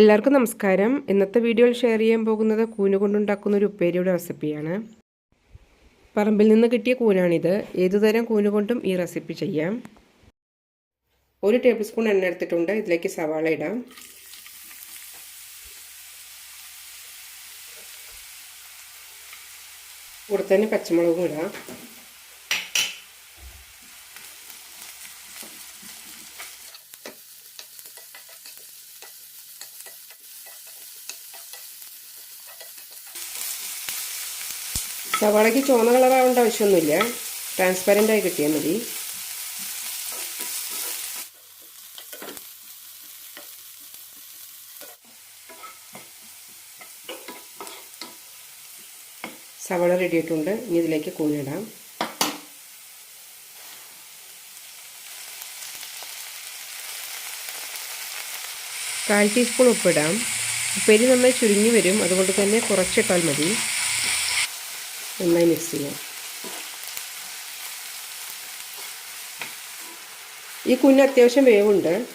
എല്ലാവർക്കും നമസ്കാരം. ഇന്നത്തെ വീഡിയോയിൽ ഷെയർ ചെയ്യാൻ പോകുന്നത് കൂന് കൊണ്ടുണ്ടാക്കുന്ന ഒരു ഉപ്പേരിയുടെ റെസിപ്പിയാണ് പറമ്പിൽ നിന്ന് കിട്ടിയ കൂനാണിത്. ഏതുതരം കൂന് കൊണ്ടും ഈ റെസിപ്പി ചെയ്യാം. ഒരു ടേബിൾ സ്പൂൺ എണ്ണ എടുത്തിട്ടുണ്ട്. ഇതിലേക്ക് സവാള ഇടാം. കൂടെ തന്നെ പച്ചമുളകും ഇടാം. സവാളയ്ക്ക് ചുവന്ന കളറാവേണ്ട ആവശ്യമൊന്നുമില്ല. ട്രാൻസ്പെറന്റ് ആയി കിട്ടിയാൽ മതി. സവാള റെഡിയായിട്ടുണ്ട്. ഇനി ഇതിലേക്ക് കൂണിടാം കാൽ ടീസ്പൂൺ ഉപ്പിടാം. ഉപ്പേരി നന്നായി ചുരുങ്ങി വരും. അതുകൊണ്ട് തന്നെ കുറച്ചിട്ടാൽ മതി. നന്നായി മിക്സ് ചെയ്യാം. ഈ കുഞ്ഞ് അത്യാവശ്യം വേവുണ്ട്.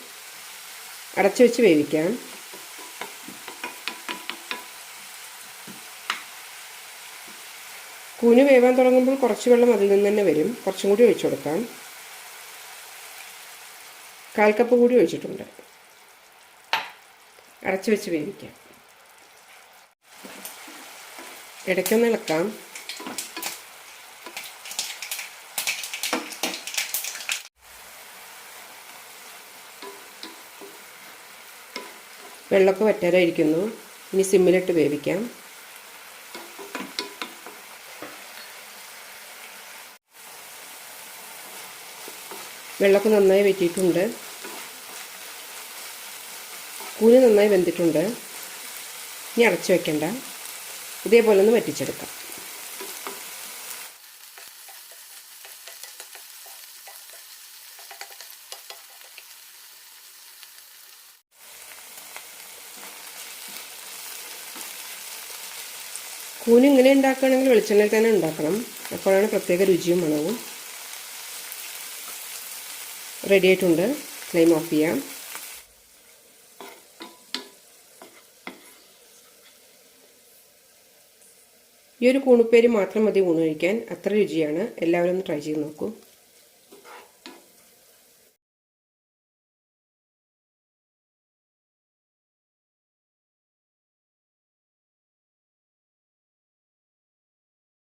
അടച്ചു വെച്ച് വേവിക്കാം. കൂന് വേവാൻ തുടങ്ങുമ്പോൾ കുറച്ച് വെള്ളം അതിൽ നിന്ന് തന്നെ വരും. കുറച്ചും കൂടി ഒഴിച്ചു കൊടുക്കാം. കാൽ കപ്പ് കൂടി ഒഴിച്ചിട്ടുണ്ട്. അടച്ചു വെച്ച് വേവിക്കാം. ഇടയ്ക്കൊന്ന് ഇളക്കാം. വെള്ളമൊക്കെ വറ്റാറായിരിക്കുന്നു. ഇനി സിമ്മിലിട്ട് വേവിക്കാം. വെള്ളമൊക്കെ നന്നായി വെറ്റിയിട്ടുണ്ട്. കൂന് നന്നായി വെന്തിട്ടുണ്ട്. ഇനി അടച്ചു വെക്കണ്ട. ഇതേപോലെ ഒന്ന് വറ്റിച്ചെടുക്കാം. കൂന് ഇങ്ങനെ ഉണ്ടാക്കുകയാണെങ്കിൽ വെളിച്ചെണ്ണയിൽ തന്നെ ഉണ്ടാക്കണം. അപ്പോഴാണ് പ്രത്യേക രുചിയും മണവും. റെഡി ആയിട്ടുണ്ട്. ഫ്ലെയിം ഓഫ് ചെയ്യാം. ഈ ഒരു കൂണുപ്പേരി മാത്രം മതി ഊണ് കഴിക്കാൻ. അത്ര രുചിയാണ്. എല്ലാവരും ഒന്ന് ട്രൈ ചെയ്ത് നോക്കൂ.